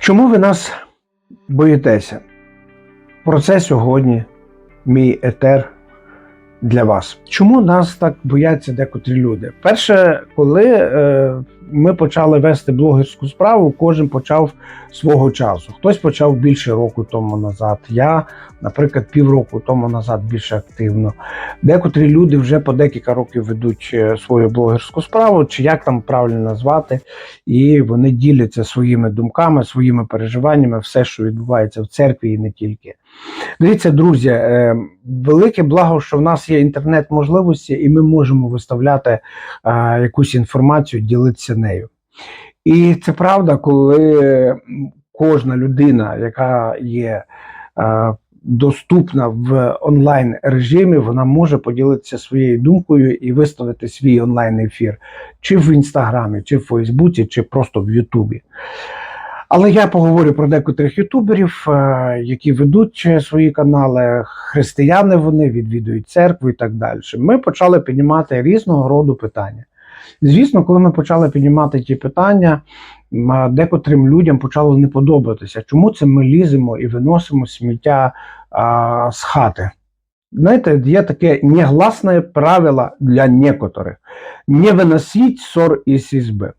Чому ви нас боїтеся? Про це сьогодні мій етер для вас. Чому нас так бояться декотрі люди? Перше, коли е, ми почали вести блогерську справу, кожен почав свого часу. Хтось почав більше року тому назад. Я, наприклад, півроку тому назад більше активно. Декотрі люди вже по декілька років ведуть е, свою блогерську справу, чи як там правильно назвати, і вони діляться своїми думками, своїми переживаннями, все, що відбувається в церкві, і не тільки. Дивіться, друзі, е, велике благо, що в нас є інтернет-можливості, і ми можемо виставляти е, якусь інформацію, ділитися нею. І це правда, коли кожна людина, яка є е, доступна в онлайн режимі, вона може поділитися своєю думкою і виставити свій онлайн ефір чи в інстаграмі, чи в Фейсбуці, чи просто в Ютубі. Але я поговорю про декотрих ютуберів, е, які ведуть свої канали, християни вони відвідують церкву і так далі. Ми почали піднімати різного роду питання. Звісно, коли ми почали піднімати ті питання, декотрим людям почало не подобатися, чому це ми ліземо і виносимо сміття а, з хати. Знаєте, є таке негласне правило для некоторих. Не виносіть ссор із ізби.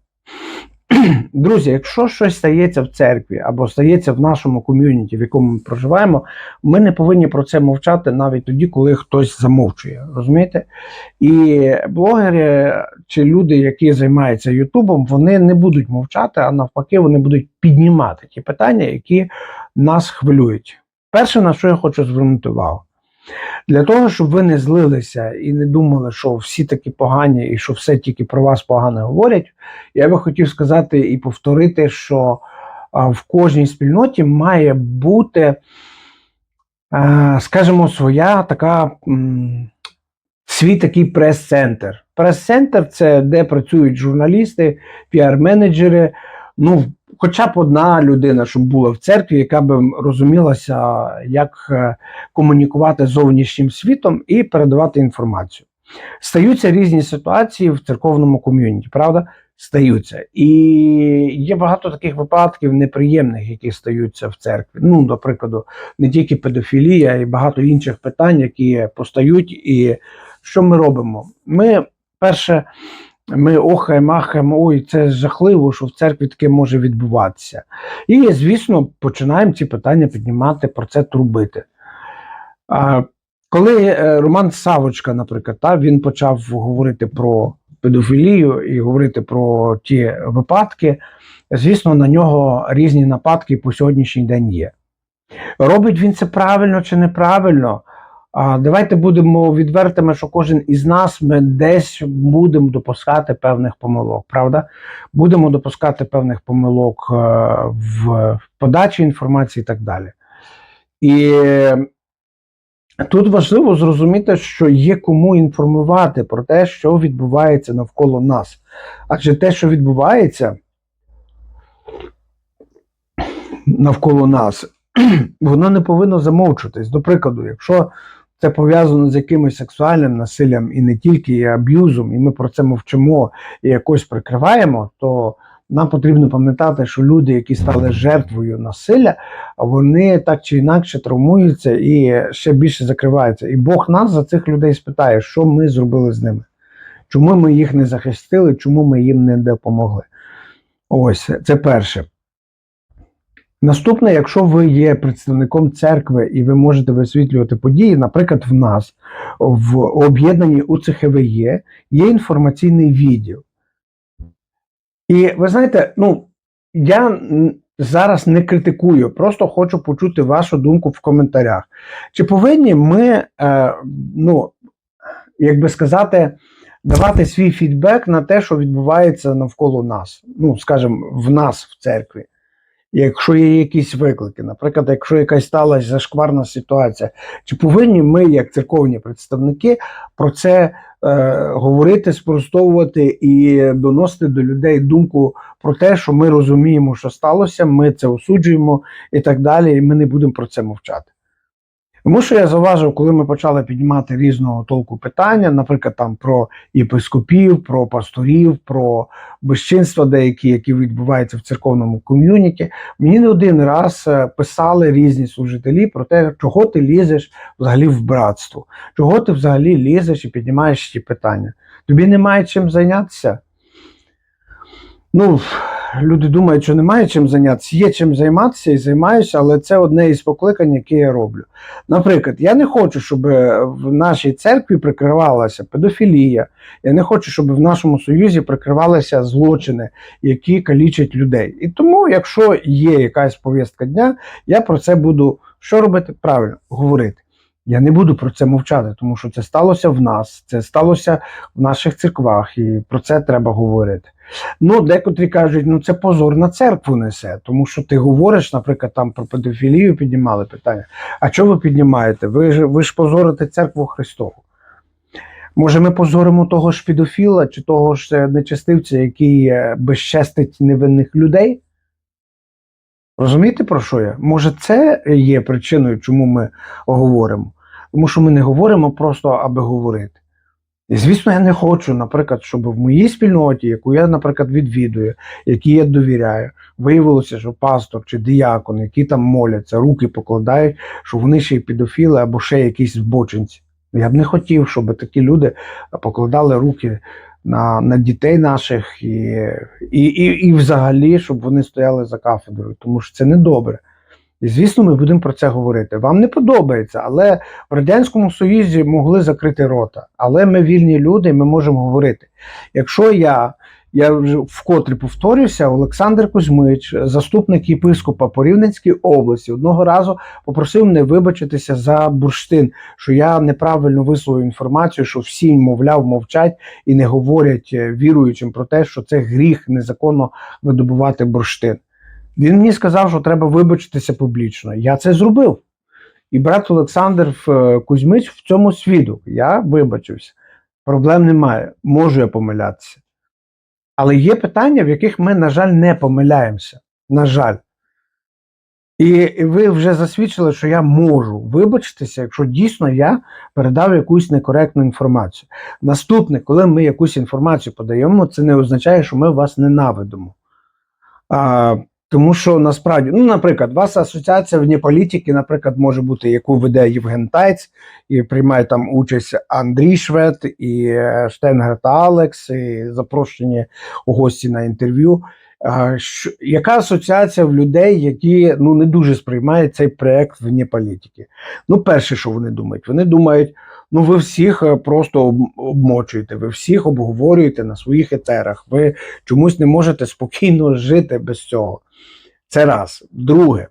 Друзі, якщо щось стається в церкві або стається в нашому ком'юніті, в якому ми проживаємо, ми не повинні про це мовчати навіть тоді, коли хтось замовчує. Розумієте? І блогери чи люди, які займаються Ютубом, вони не будуть мовчати, а навпаки, вони будуть піднімати ті питання, які нас хвилюють. Перше, на що я хочу звернути увагу. Для того, щоб ви не злилися і не думали, що всі такі погані і що все тільки про вас погано говорять, я би хотів сказати і повторити, що в кожній спільноті має бути, скажімо, своя така. Свій такий прес-центр. Прес-центр це де працюють журналісти, піар-менеджери. Ну, хоча б одна людина, щоб була в церкві, яка би розумілася, як е, комунікувати з зовнішнім світом і передавати інформацію. Стаються різні ситуації в церковному ком'юніті, правда? Стаються. І є багато таких випадків неприємних, які стаються в церкві. Ну, до прикладу, не тільки педофілія, й багато інших питань, які постають. І що ми робимо? Ми перше. Ми охаємо, махаємо, ой, це жахливо, що в церкві таке може відбуватися. І, звісно, починаємо ці питання піднімати, про це трубити. А, коли е, Роман Савочка, наприклад, та, він почав говорити про педофілію і говорити про ті випадки, звісно, на нього різні нападки по сьогоднішній день є. Робить він це правильно чи неправильно? Давайте будемо відвертими, що кожен із нас ми десь будемо допускати певних помилок, правда? Будемо допускати певних помилок е, в подачі інформації і так далі. І тут важливо зрозуміти, що є кому інформувати про те, що відбувається навколо нас. Адже те, що відбувається навколо нас, воно не повинно замовчуватись. До прикладу, якщо це пов'язано з якимось сексуальним насиллям і не тільки і аб'юзом, і ми про це мовчимо і якось прикриваємо, то нам потрібно пам'ятати, що люди, які стали жертвою насилля, вони так чи інакше травмуються і ще більше закриваються. І Бог нас за цих людей спитає, що ми зробили з ними, чому ми їх не захистили, чому ми їм не допомогли. Ось це перше. Наступне, якщо ви є представником церкви і ви можете висвітлювати події, наприклад, в нас в об'єднанні УЦХВЄ є інформаційний відділ. І ви знаєте, ну я зараз не критикую, просто хочу почути вашу думку в коментарях. Чи повинні ми, е, ну, як би сказати, давати свій фідбек на те, що відбувається навколо нас, ну, скажімо, в нас в церкві? Якщо є якісь виклики, наприклад, якщо якась сталася зашкварна ситуація, чи повинні ми, як церковні представники, про це е, говорити, спростовувати і доносити до людей думку про те, що ми розуміємо, що сталося, ми це осуджуємо і так далі, і ми не будемо про це мовчати. Тому що я зауважив, коли ми почали піднімати різного толку питання, наприклад, там про єпископів, про пасторів, про безчинства деякі, які відбуваються в церковному ком'юніті, мені не один раз е, писали різні служителі про те, чого ти лізеш взагалі в братство, чого ти взагалі лізеш і піднімаєш ці питання. Тобі немає чим зайнятися. Ну, люди думають, що немає чим зайнятися. Є чим займатися і займаюся, але це одне із покликань, яке я роблю. Наприклад, я не хочу, щоб в нашій церкві прикривалася педофілія. Я не хочу, щоб в нашому союзі прикривалися злочини, які калічать людей. І тому, якщо є якась повістка дня, я про це буду що робити? Правильно говорити. Я не буду про це мовчати, тому що це сталося в нас, це сталося в наших церквах, і про це треба говорити. Ну, декотрі кажуть, ну це позор на церкву несе, тому що ти говориш, наприклад, там про педофілію піднімали питання. А чого ви піднімаєте? Ви ж ви ж позорите церкву Христову. Може, ми позоримо того ж педофіла чи того ж е, нечестивця, який е, безчестить невинних людей? Розумієте, про що я? Може, це є причиною, чому ми говоримо? Тому що ми не говоримо просто, аби говорити. І, звісно, я не хочу, наприклад, щоб в моїй спільноті, яку я, наприклад, відвідую, якій я довіряю, виявилося, що пастор чи діякон, які там моляться, руки покладають, що вони ще й педофіли або ще якісь збочинці. Я б не хотів, щоб такі люди покладали руки на на дітей наших і, і, і, і взагалі, щоб вони стояли за кафедрою, тому що це не добре. І звісно, ми будемо про це говорити. Вам не подобається, але в Радянському Союзі могли закрити рота. Але ми вільні люди, і ми можемо говорити. Якщо я, я вже вкотре повторюся, Олександр Кузьмич, заступник єпископа по Рівненській області, одного разу попросив мене вибачитися за бурштин, що я неправильно висловив інформацію, що всі, мовляв, мовчать і не говорять е, віруючим про те, що це гріх незаконно видобувати бурштин. Він мені сказав, що треба вибачитися публічно. Я це зробив. І брат Олександр е, Кузьмич в цьому свідок. Я вибачився. Проблем немає. Можу я помилятися. Але є питання, в яких ми, на жаль, не помиляємося. На жаль. І ви вже засвідчили, що я можу вибачитися, якщо дійсно я передав якусь некоректну інформацію. Наступне, коли ми якусь інформацію подаємо, це не означає, що ми вас ненавидимо. А, тому що насправді, ну, наприклад, у вас асоціація вне політики, наприклад, може бути, яку веде Євген Тайць, і приймає там участь Андрій Швед, і е, та Алекс, і запрошені у гості на інтерв'ю. Яка асоціація в людей, які ну не дуже сприймають цей проект вне політики? Ну, перше, що вони думають, вони думають, ну ви всіх е, просто обмочуєте, ви всіх обговорюєте на своїх етерах, ви чомусь не можете спокійно жити без цього. Це раз. Друге,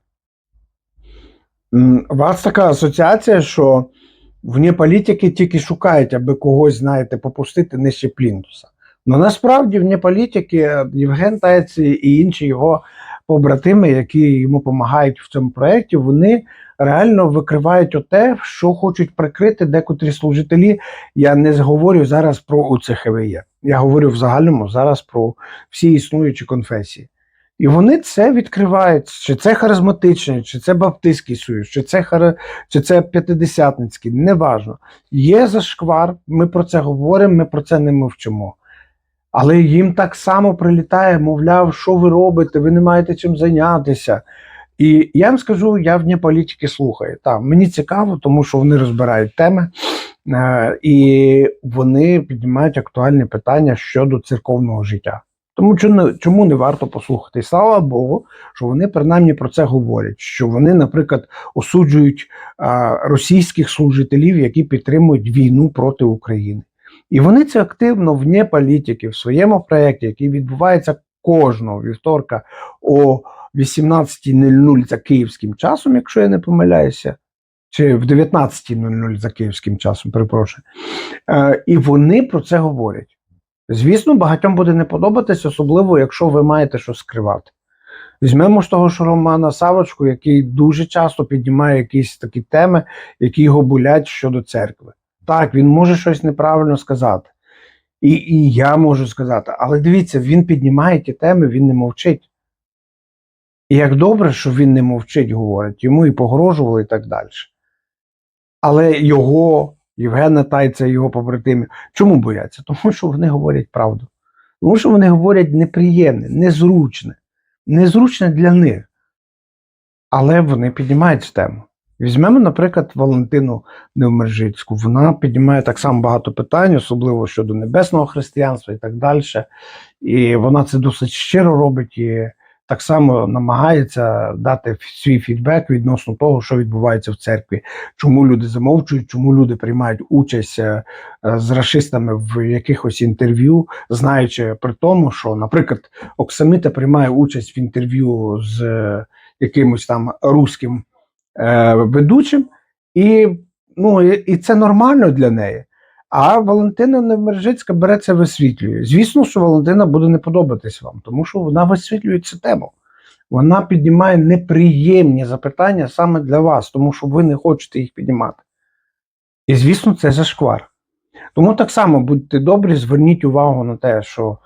у вас така асоціація, що вне політики тільки шукають, аби когось, знаєте, попустити нижче плінтуса. Ну насправді вне політики Євген Таєць і інші його побратими, які йому допомагають в цьому проєкті, вони реально викривають оте, що хочуть прикрити декотрі служителі. Я не говорю зараз про УЦХВЄ. Я говорю в загальному зараз про всі існуючі конфесії. І вони це відкривають, чи це харизматичний, чи це Баптистський Союз, чи це хар... чи це п'ятидесятницький, неважно. Є зашквар, ми про це говоримо, ми про це не мовчимо. Але їм так само прилітає, мовляв, що ви робите, ви не маєте чим зайнятися. І я вам скажу, я вне політики слухаю. Так, мені цікаво, тому що вони розбирають теми е, і вони піднімають актуальні питання щодо церковного життя. Тому чому, чому не варто послухати? І слава Богу, що вони принаймні про це говорять. Що вони, наприклад, осуджують а, російських служителів, які підтримують війну проти України. І вони це активно вне політики в своєму проєкті, який відбувається кожного вівторка о 18.00 за київським часом, якщо я не помиляюся, чи в 19.00 за київським часом, перепрошую. Е, І вони про це говорять. Звісно, багатьом буде не подобатись, особливо, якщо ви маєте щось скривати. Візьмемо ж того ж Романа Савочку, який дуже часто піднімає якісь такі теми, які його болять щодо церкви. Так, він може щось неправильно сказати. І і я можу сказати, але дивіться, він піднімає ті теми, він не мовчить. І як добре, що він не мовчить, говорить, йому і погрожували, і так далі. Але його, Євгена Тайця його побратимів, чому бояться? Тому що вони говорять правду. Тому що вони говорять неприємне, незручне, незручне для них. Але вони піднімають тему. Візьмемо, наприклад, Валентину Невмержицьку. Вона піднімає так само багато питань, особливо щодо небесного християнства і так далі. І вона це досить щиро робить і так само намагається дати свій фідбек відносно того, що відбувається в церкві, чому люди замовчують, чому люди приймають участь е, з расистами в якихось інтерв'ю, знаючи при тому, що, наприклад, Оксамита приймає участь в інтерв'ю з е, якимось там руським е, ведучим, і, ну, і, це нормально для неї. А Валентина Невмержицька бере це висвітлює. Звісно, що Валентина буде не подобатись вам, тому що вона висвітлює цю тему. Вона піднімає неприємні запитання саме для вас, тому що ви не хочете їх піднімати. І, звісно, це зашквар. Тому так само будьте добрі, зверніть увагу на те, що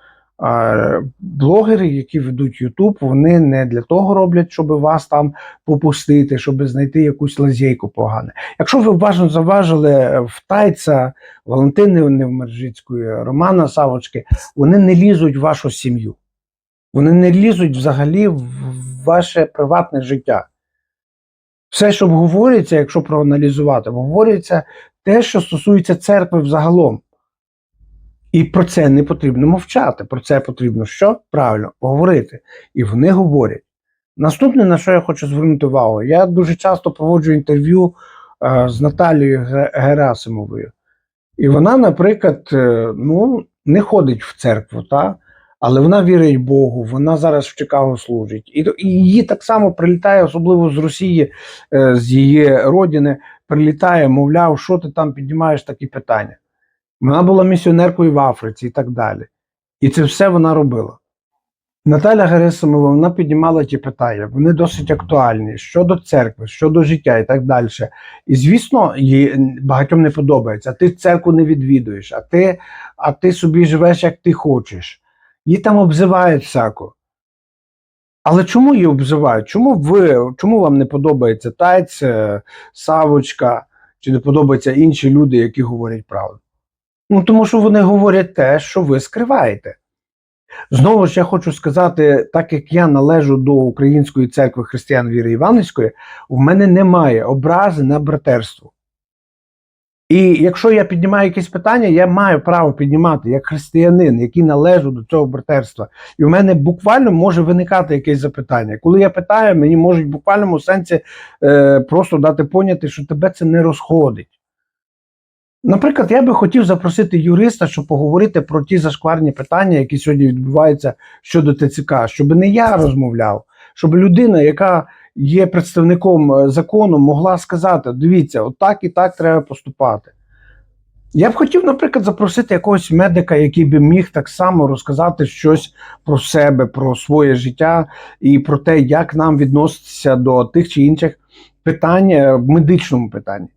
блогери, які ведуть YouTube, вони не для того роблять, щоб вас там попустити, щоб знайти якусь лазейку погане. Якщо ви уважно заважили в Тайця, Валентини Невмержицької, Романа Савочки, вони не лізуть в вашу сім'ю. Вони не лізуть взагалі в ваше приватне життя. Все, що говориться, якщо проаналізувати, говориться те, що стосується церкви взагалом. І про це не потрібно мовчати. Про це потрібно що? Правильно, говорити. І вони говорять. Наступне, на що я хочу звернути увагу, я дуже часто проводжу інтерв'ю е, з Наталією Герасимовою. І вона, наприклад, е, ну, не ходить в церкву, та? але вона вірить Богу, вона зараз в Чикаго служить. І, і її так само прилітає, особливо з Росії, е, з її родини, прилітає, мовляв, що ти там піднімаєш такі питання. Вона була місіонеркою в Африці і так далі. І це все вона робила. Наталя Герасимова вона піднімала ті питання, вони досить актуальні щодо церкви, щодо життя і так далі. І звісно, їй багатьом не подобається. А ти церкву не відвідуєш, а ти, а ти собі живеш, як ти хочеш. Її там обзивають всяко. Але чому її обзивають? Чому ви, чому вам не подобається Тайць, е, Савочка, чи не подобаються інші люди, які говорять правду? Ну, тому що вони говорять те, що ви скриваєте. Знову ж я хочу сказати, так як я належу до Української церкви християн віри Іванівської, в мене немає образи на братерство. І якщо я піднімаю якісь питання, я маю право піднімати як християнин, який належу до цього братерства. І в мене буквально може виникати якесь запитання. Коли я питаю, мені можуть в буквальному сенсі е, просто дати поняти, що тебе це не розходить. Наприклад, я би хотів запросити юриста, щоб поговорити про ті зашкварні питання, які сьогодні відбуваються щодо ТЦК, щоб не я розмовляв, щоб людина, яка є представником е, закону, могла сказати: дивіться, отак і так треба поступати. Я б хотів, наприклад, запросити якогось медика, який би міг так само розказати щось про себе, про своє життя і про те, як нам відноситися до тих чи інших питань е, в медичному питанні.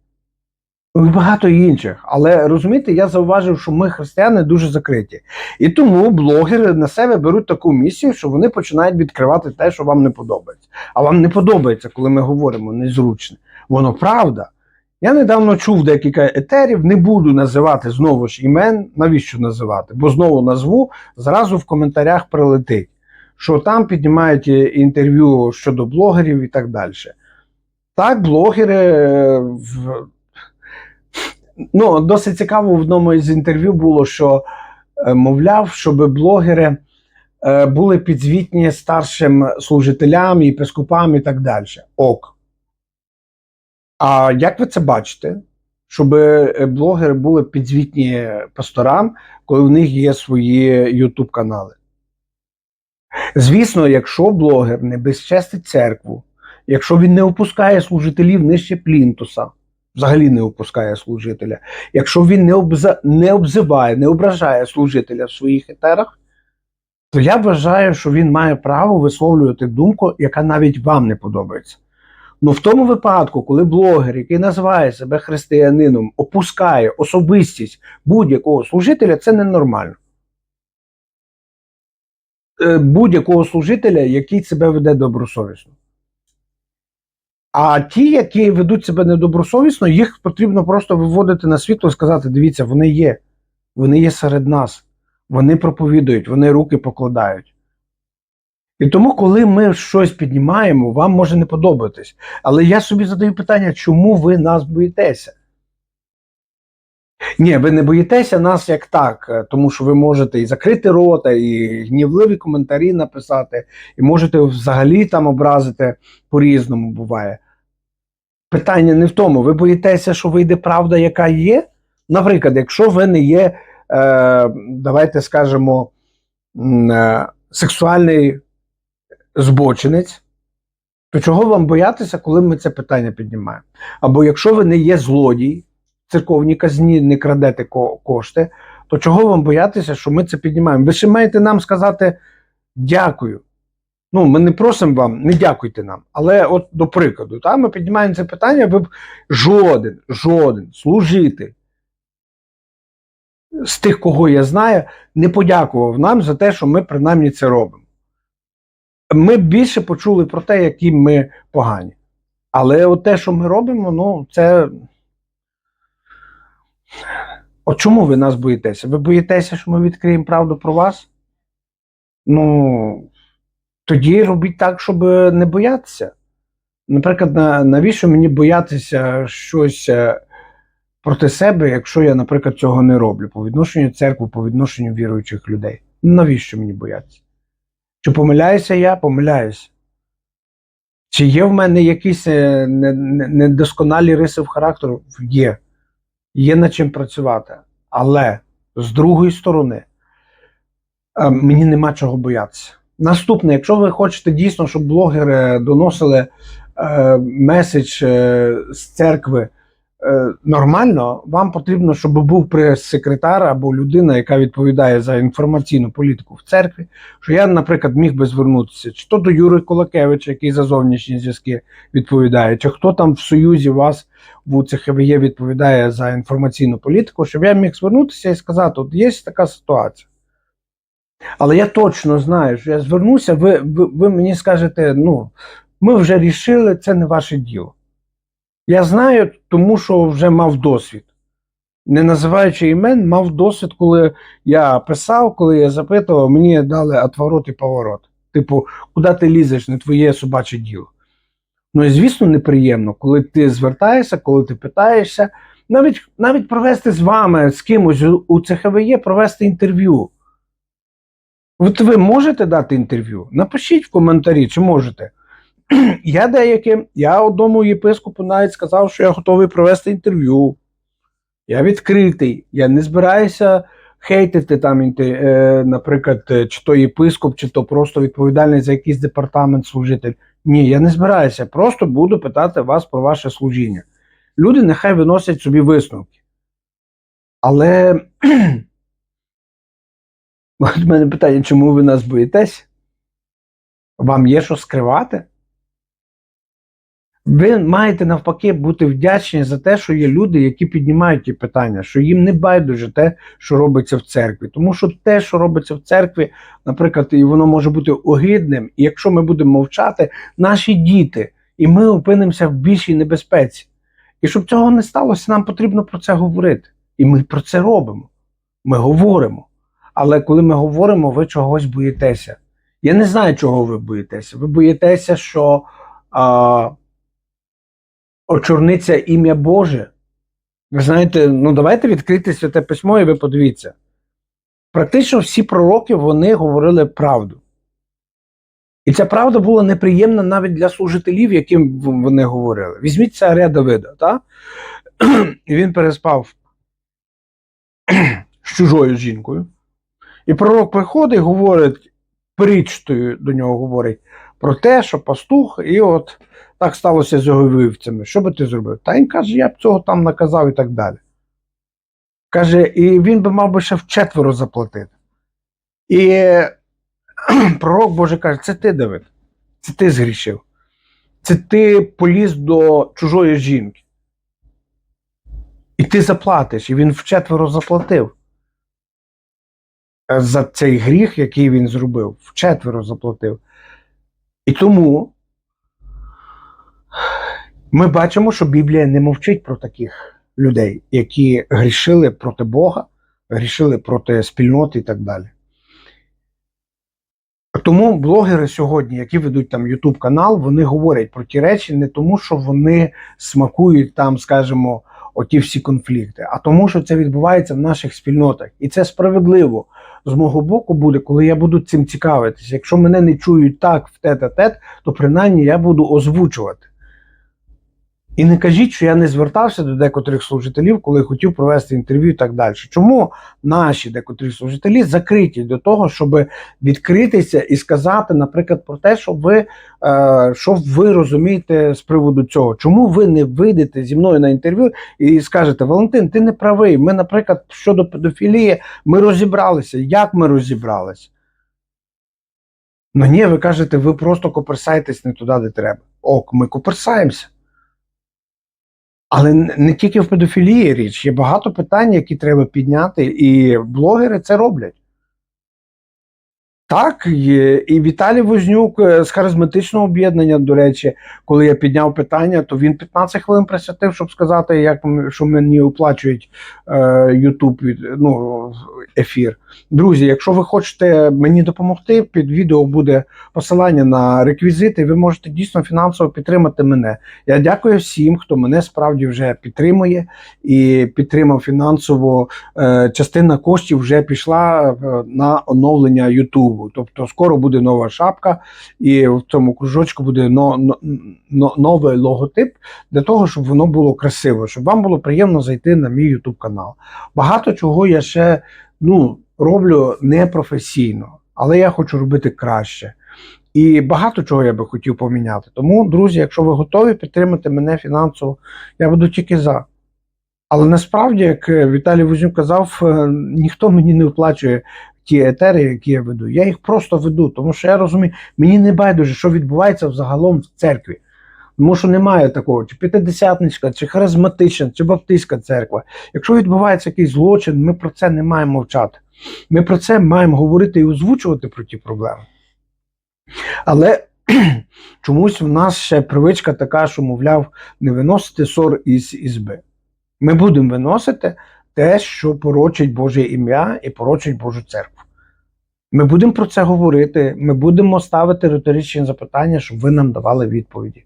І Багато інших, але розумієте, я зауважив, що ми християни дуже закриті. І тому блогери на себе беруть таку місію, що вони починають відкривати те, що вам не подобається. А вам не подобається, коли ми говоримо незручне. Воно правда. Я недавно чув декілька етерів, не буду називати знову ж імен, навіщо називати? Бо знову назву, зразу в коментарях прилетить, що там піднімають е, інтерв'ю щодо блогерів і так далі. Так, блогери е, ну, досить цікаво в одному із інтерв'ю було, що е, мовляв, щоб блогери е, були підзвітні старшим служителям, єпископам і так далі. Ок. А як ви це бачите? Щоб е, блогери були підзвітні пасторам, коли в них є свої YouTube канали. Звісно, якщо блогер не безчестить церкву, якщо він не опускає служителів нижче плінтуса, взагалі не опускає служителя, якщо він не, обза... не обзиває, не ображає служителя в своїх етерах, то я вважаю, що він має право висловлювати думку, яка навіть вам не подобається. Ну в тому випадку, коли блогер, який називає себе християнином, опускає особистість будь-якого служителя, це ненормально. Е, Будь-якого служителя, який себе веде добросовісно. А ті, які ведуть себе недобросовісно, їх потрібно просто виводити на світло і сказати: дивіться, вони є, вони є серед нас, вони проповідують, вони руки покладають. І тому, коли ми щось піднімаємо, вам може не подобатись. Але я собі задаю питання, чому ви нас боїтеся? Ні, ви не боїтеся нас як так, е, тому що ви можете і закрити рота, і гнівливі коментарі написати, і можете взагалі там образити по-різному буває. Питання не в тому, ви боїтеся, що вийде правда, яка є. Наприклад, якщо ви не є, е, давайте скажемо, е, сексуальний збочинець, то чого вам боятися, коли ми це питання піднімаємо? Або якщо ви не є злодій, в церковній казні не крадете ко- кошти, то чого вам боятися, що ми це піднімаємо? Ви ще маєте нам сказати дякую. Ну, ми не просимо вам, не дякуйте нам. Але от до прикладу, та, ми піднімаємо це питання, ви б жоден, жоден служитель з тих, кого я знаю, не подякував нам за те, що ми принаймні це робимо. Ми більше почули про те, які ми погані. Але от те, що ми робимо, ну, це. От чому ви нас боїтеся? Ви боїтеся, що ми відкриємо правду про вас? Ну, тоді робіть так, щоб не боятися. Наприклад, на, навіщо мені боятися щось е, проти себе, якщо я, наприклад, цього не роблю по відношенню церкви, по відношенню віруючих людей? Навіщо мені боятися? Чи помиляюся я? Помиляюся. Чи є в мене якісь е, не- не- недосконалі риси в характеру? Є. Є над чим працювати. Але з другої сторони, е, мені нема чого боятися. Наступне, якщо ви хочете дійсно, щоб блогери доносили е, меседж е, з церкви е, нормально, вам потрібно, щоб був прес-секретар або людина, яка відповідає за інформаційну політику в церкві. Що я, наприклад, міг би звернутися чи то до Юри Колакевича, який за зовнішні зв'язки відповідає, чи хто там в Союзі вас в УЦХВЄ відповідає за інформаційну політику, щоб я міг звернутися і сказати: от є така ситуація. Але я точно знаю, що я звернуся, ви, ви, ви мені скажете, ну, ми вже рішили, це не ваше діло. Я знаю, тому що вже мав досвід. Не називаючи імен, мав досвід, коли я писав, коли я запитував, мені дали отворот і поворот. Типу, куди ти лізеш, не твоє собаче діло. Ну і звісно, неприємно, коли ти звертаєшся, коли ти питаєшся, навіть, навіть провести з вами, з кимось у- ЦХВЄ, провести інтерв'ю. От ви можете дати інтерв'ю? Напишіть в коментарі, чи можете. Я деяким, я одному єпископу навіть сказав, що я готовий провести інтерв'ю. Я відкритий, я не збираюся хейтити там, е, наприклад, е, чи то єпископ, чи то просто відповідальний за якийсь департамент служитель. Ні, я не збираюся. Просто буду питати вас про ваше служіння. Люди нехай виносять собі висновки. Але от мене питання, чому ви нас боїтесь? Вам є що скривати? Ви маєте навпаки бути вдячні за те, що є люди, які піднімають ті питання, що їм не байдуже те, що робиться в церкві. Тому що те, що робиться в церкві, наприклад, і воно може бути огидним, і якщо ми будемо мовчати, наші діти, і ми опинимося в більшій небезпеці. І щоб цього не сталося, нам потрібно про це говорити. І ми про це робимо. Ми говоримо. Але коли ми говоримо, ви чогось боїтеся. Я не знаю, чого ви боїтеся. Ви боїтеся, що а, очорниться ім'я Боже. Ви знаєте, ну давайте відкрити святе письмо, і ви подивіться. Практично всі пророки вони говорили правду. І ця правда була неприємна навіть для служителів, яким вони говорили. Візьміть царя Давида, та? і він переспав з чужою жінкою. І пророк приходить говорить, притчтою до нього говорить про те, що пастух, і от так сталося з його вивцями. Що би ти зробив? Та він каже, я б цього там наказав і так далі. Каже, і він би мав би ще вчетверо заплатити. І пророк Боже каже, це ти, Давид, це ти згрішив. Це ти поліз до чужої жінки. І ти заплатиш. І він вчетверо заплатив. За цей гріх, який він зробив, вчетверо заплатив. І тому Ми бачимо, що Біблія не мовчить про таких людей, які грішили проти Бога, грішили проти спільноти і так далі. Тому блогери сьогодні, які ведуть там YouTube канал, вони говорять про ті речі не тому, що вони смакують там, скажімо, оті всі конфлікти, а тому, що це відбувається в наших спільнотах. І це справедливо з мого боку буде, коли я буду цим цікавитися. Якщо мене не чують так в тет-а-тет, то принаймні я буду озвучувати. І не кажіть, що я не звертався до декотрих служителів, коли хотів провести інтерв'ю і так далі. Чому наші декотрі служителі закриті до того, щоб відкритися і сказати, наприклад, про те, що ви, е, що ви розумієте з приводу цього? Чому ви не вийдете зі мною на інтерв'ю і скажете, Валентин, ти не правий. Ми, наприклад, щодо педофілії, ми розібралися. Як ми розібралися? Ну ні, ви кажете, ви просто коперсаєтесь не туди, де треба. Ок, ми коперсаємося. Але не тільки в педофілії річ, є багато питань, які треба підняти, і блогери це роблять. Так, і Віталій Вознюк е, з харизматичного об'єднання, до речі, коли я підняв питання, то він 15 хвилин присвятив, щоб сказати, як що мені оплачують е, YouTube ну, ефір. Друзі, якщо ви хочете мені допомогти, під відео буде посилання на реквізити, ви можете дійсно фінансово підтримати мене. Я дякую всім, хто мене справді вже підтримує і підтримав фінансово. Е, частина коштів вже пішла е, на оновлення Ютубу. Тобто скоро буде нова шапка, і в цьому кружочку буде но, но, но- новий логотип для того, щоб воно було красиво, щоб вам було приємно зайти на мій Ютуб канал. Багато чого я ще ну, роблю непрофесійно, але я хочу робити краще. І багато чого я би хотів поміняти. Тому, друзі, якщо ви готові підтримати мене фінансово, я буду тільки за. Але насправді, як Віталій Вознюк казав, е, ніхто мені не виплачує ті етери, які я веду. Я їх просто веду, тому що я розумію, мені не байдуже, що відбувається взагалом в церкві. Тому що немає такого, чи п'ятидесятничка, чи харизматична, чи баптистська церква. Якщо відбувається якийсь злочин, ми про це не маємо мовчати. Ми про це маємо говорити і озвучувати про ті проблеми. Але чомусь в нас ще привичка така, що, мовляв, не виносити ссор із ізби. Ми будемо виносити те, що порочить Боже ім'я і порочить Божу церкву. Ми будемо про це говорити, ми будемо ставити риторичні запитання, щоб ви нам давали відповіді.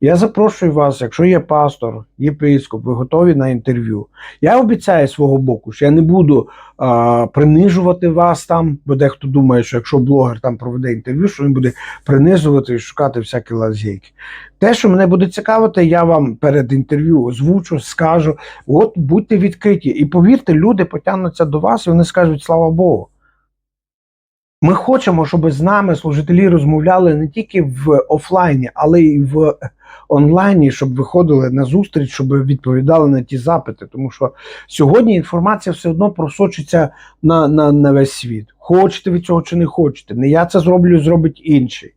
Я запрошую вас, якщо є пастор, єпископ, ви готові на інтерв'ю. Я обіцяю свого боку, що я не буду а, принижувати вас там, бо дехто думає, що якщо блогер там проведе інтерв'ю, що він буде принижувати і шукати всякі лазейки. Те, що мене буде цікавити, я вам перед інтерв'ю озвучу, скажу. От будьте відкриті. І повірте, люди потягнуться до вас, і вони скажуть слава Богу. Ми хочемо, щоб з нами служителі розмовляли не тільки в офлайні, але й в онлайні, щоб виходили на зустріч, щоб відповідали на ті запити. Тому що сьогодні інформація все одно просочиться на, на, на весь світ. Хочете ви цього чи не хочете. Не я це зроблю, зробить інший.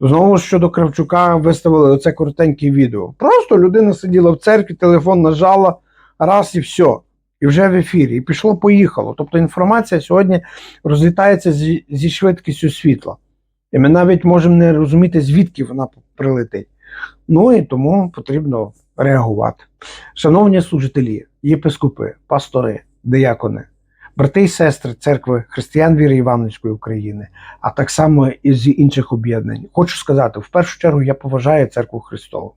Знову щодо Кравчука виставили оце коротеньке відео. Просто людина сиділа в церкві, телефон нажала, раз і все. І вже в ефірі. І пішло, поїхало. Тобто інформація сьогодні розлітається зі, зі швидкістю світла. І ми навіть можемо не розуміти, звідки вона прилетить. Ну і тому потрібно реагувати. Шановні служителі, єпископи, пастори, диякони, брати і сестри церкви християн віри Івановської України, а так само і з інших об'єднань. Хочу сказати, в першу чергу я поважаю церкву Христову.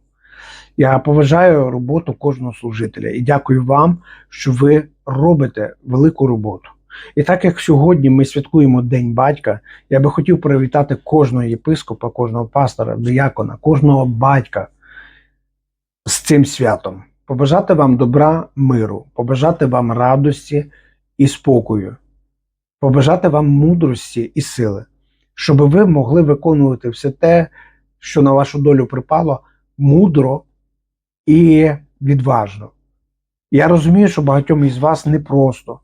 Я поважаю роботу кожного служителя і дякую вам, що ви робите велику роботу. І так як сьогодні ми святкуємо День батька, я би хотів привітати кожного єпископа, кожного пастора, диякона, кожного батька з цим святом. Побажати вам добра, миру, побажати вам радості і спокою, побажати вам мудрості і сили, щоб ви могли виконувати все те, що на вашу долю припало, мудро і відважно. Я розумію, що багатьом із вас непросто.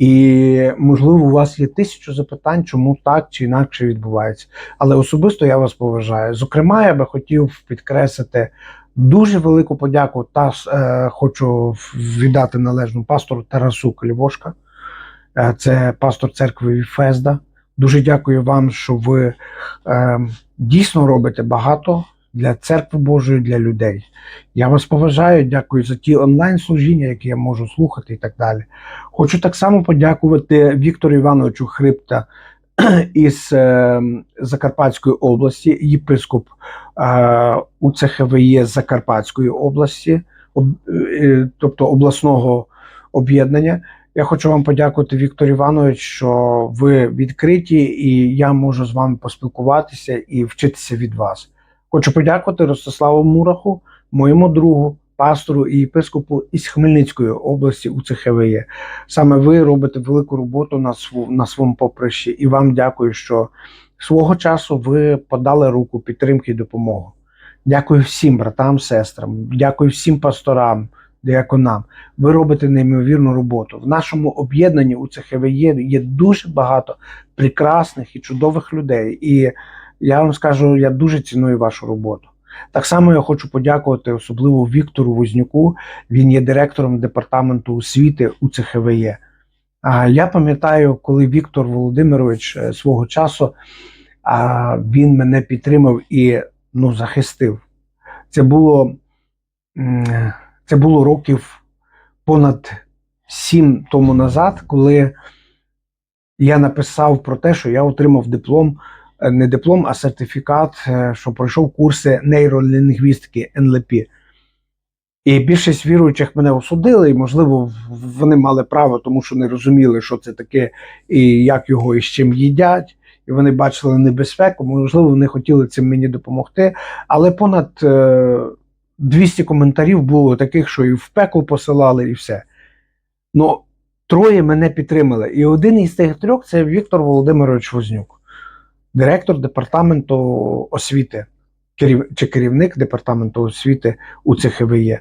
І, можливо, у вас є тисячу запитань, чому так чи інакше відбувається. Але особисто я вас поважаю. Зокрема, я би хотів підкреслити дуже велику подяку та е, хочу віддати належну пастору Тарасу Клівошка. Е, це пастор церкви Віфезда. Дуже дякую вам, що ви е, дійсно робите багато для церкви Божої, для людей. Я вас поважаю, дякую за ті онлайн-служіння, які я можу слухати і так далі. Хочу так само подякувати Віктору Івановичу Хрипта із е, Закарпатської області, єпископ е, УЦХВЄ Закарпатської області, об, е, тобто обласного об'єднання. Я хочу вам подякувати, Віктор Іванович, що ви відкриті, і я можу з вами поспілкуватися і вчитися від вас. Хочу подякувати Ростиславу Мураху, моєму другу, пастору і єпископу із Хмельницької області у УЦХВЄ. Саме ви робите велику роботу на св- на своєму поприщі, і вам дякую, що свого часу ви подали руку підтримки і допомоги. Дякую всім братам, сестрам, дякую всім пасторам, диаконам. Ви робите неймовірну роботу. В нашому об'єднанні у ЦХВЄ є дуже багато прекрасних і чудових людей. І я вам скажу, я дуже ціную вашу роботу. Так само я хочу подякувати особливо Віктору Вознюку. Він є директором департаменту освіти у ЦХВЄ. А я пам'ятаю, коли Віктор Володимирович е, свого часу а, він мене підтримав і ну, захистив. Це було, це було років понад сім тому назад, коли я написав про те, що я отримав диплом, не диплом, а сертифікат, е, що пройшов курси нейролінгвістики НЛП. І більшість віруючих мене осудили, і, можливо, вони мали право, тому що не розуміли, що це таке, і як його і з чим їдять. І вони бачили небезпеку, можливо, вони хотіли цим мені допомогти. Але понад е, 200 коментарів було таких, що і в пекло посилали, і все. Ну, троє мене підтримали. І один із тих трьох це Віктор Володимирович Вознюк, директор департаменту освіти, керів, чи керівник департаменту освіти у ЦХВЄ.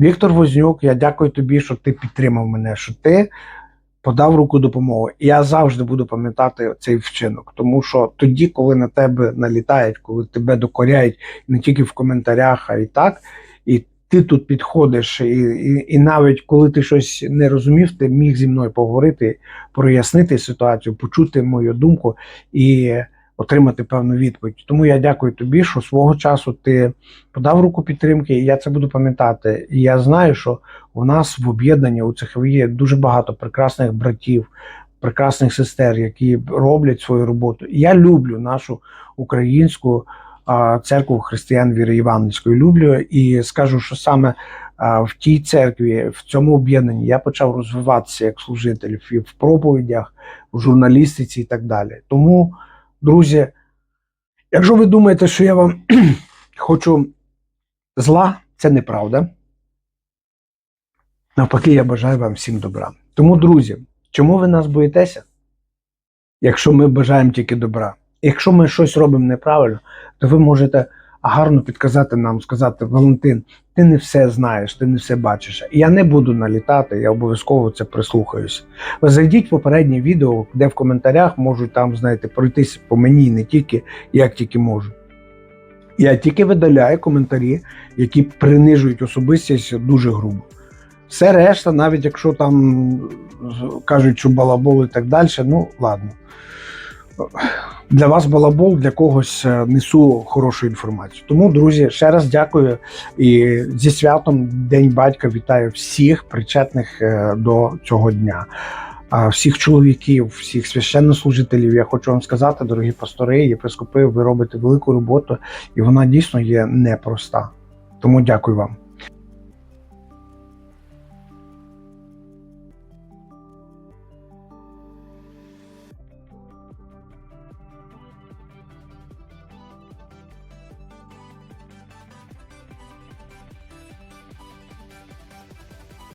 Віктор Вознюк, я дякую тобі, що ти підтримав мене, що ти подав руку допомоги. І я завжди буду пам'ятати цей вчинок, тому що тоді, коли на тебе налітають, коли тебе докоряють не тільки в коментарях, а й так, і ти тут підходиш, і, і, і навіть коли ти щось не розумів, ти міг зі мною поговорити, прояснити ситуацію, почути мою думку і отримати певну відповідь. Тому я дякую тобі, що свого часу ти подав руку підтримки, і я це буду пам'ятати. І я знаю, що у нас в об'єднанні у ЦХВ є дуже багато прекрасних братів, прекрасних сестер, які роблять свою роботу. І я люблю нашу українську церкву християн віри Івановської. Люблю і скажу, що саме в тій церкві, в цьому об'єднанні я почав розвиватися як служитель і в проповідях, в журналістиці і так далі. Тому, друзі, якщо ви думаєте, що я вам хочу зла, це неправда. Навпаки, я бажаю вам всім добра. Тому, друзі, чому ви нас боїтеся? Якщо ми бажаємо тільки добра. Якщо ми щось робимо неправильно, то ви можете гарно підказати нам, сказати: Валентин, ти не все знаєш, ти не все бачиш. Я не буду налітати, я обов'язково це прислухаюся. Ви зайдіть в попереднє відео, де в коментарях можуть там, знаєте, пройтись по мені не тільки як тільки можу. Я тільки видаляю коментарі, які принижують особистість дуже грубо. Все решта, навіть якщо там кажуть, що балабол і так далі, ну ладно. Для вас балабол, для когось е, несу хорошу інформацію. Тому, друзі, ще раз дякую і зі святом День батька вітаю всіх причетних е, до цього дня. Всіх чоловіків, всіх священнослужителів, я хочу вам сказати, дорогі пастори, єпископи, ви робите велику роботу, і вона дійсно є непроста. Тому дякую вам.